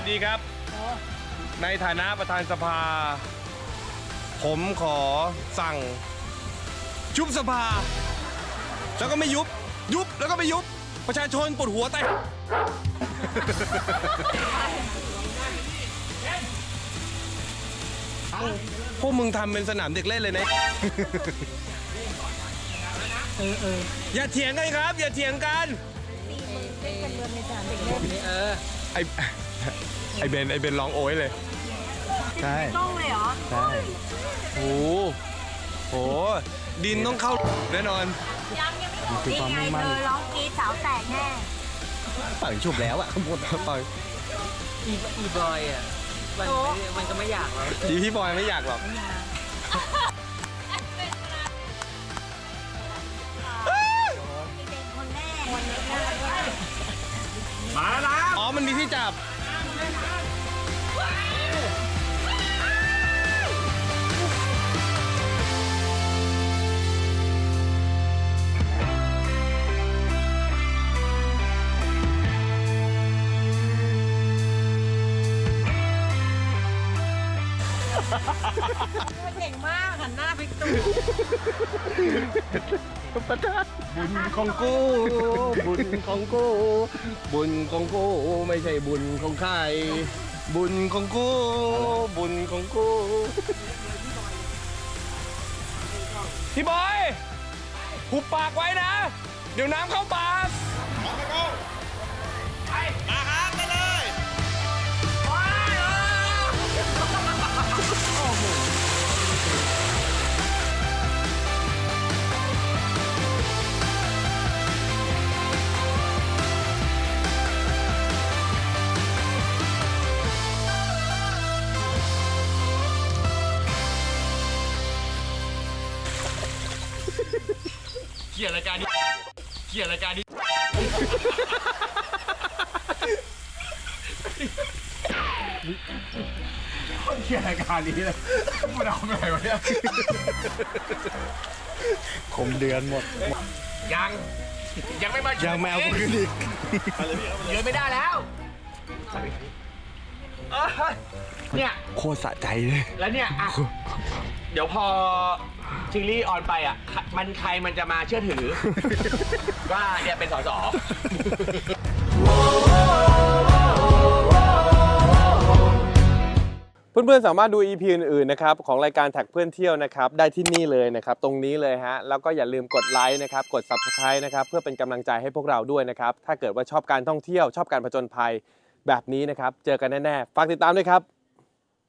วัสดีครับ ในฐานะประธานสภา ผมขอสั่ง ยุบสภา แล้วก็ไม่ยุบ ยุบแล้วก็ไม่ยุบ ประชาชนปวดหัวไตพวกมึงทำเป็นสนามเด็กเล่นเลยนะอย่าเถียงกันครับ อย่าเถียงกัน ไอไอเบนไอเบนร้องโอ้ยเลย ใช่ต้องเลยเหรอ ใช่โอ้โหโหดินต้องเข้าแน่นอนยังยังไม่คือความมุ่งมั่นเธอร้องกรีดสาวแตกแน่ฝั่งฉุบแล้วอะข้างบนไปอีอีบอยอะมันไม่มันก็ไม่อยากหรอกดีพี่บอยไม่อยากหรอก จับเก่งมาก นหน้าไปตู้บุญของกู บุญของกู บุญของกู ไม่ใช่บุญของใคร บุญของกู บุญของกู พี่บอยหุบปากไว้นะ เดี๋ยวน้ำเข้าปาก เขียนรายการนี้เขียนรายการนี้คมเดือนหมด ยัง ยังไม่มายังไม่เอาคืนอีกยืนไม่ได้แล้วเอ้ยเนี่ย โคตรสะใจเลย แล้วเนี่ยอะ เดี๋ยวพอซีรีส์ออนไปอะ มันใครมันจะมาเชื่อถือ ว่าเนี่ยเป็นสส เพื่อนๆสามารถดู EP อื่นๆนะครับของรายการแท็กเพื่อนเที่ยวนะครับได้ที่นี่เลยนะครับตรงนี้เลยฮะแล้วก็อย่าลืมกดไลค์นะครับกด Subscribe นะครับเพื่อเป็นกำลังใจให้พวกเราด้วยนะครับถ้าเกิดว่าชอบการท่องเที่ยวชอบการผจญภัยแบบนี้นะครับเจอกันแน่ๆฝากติดตามด้วยครับ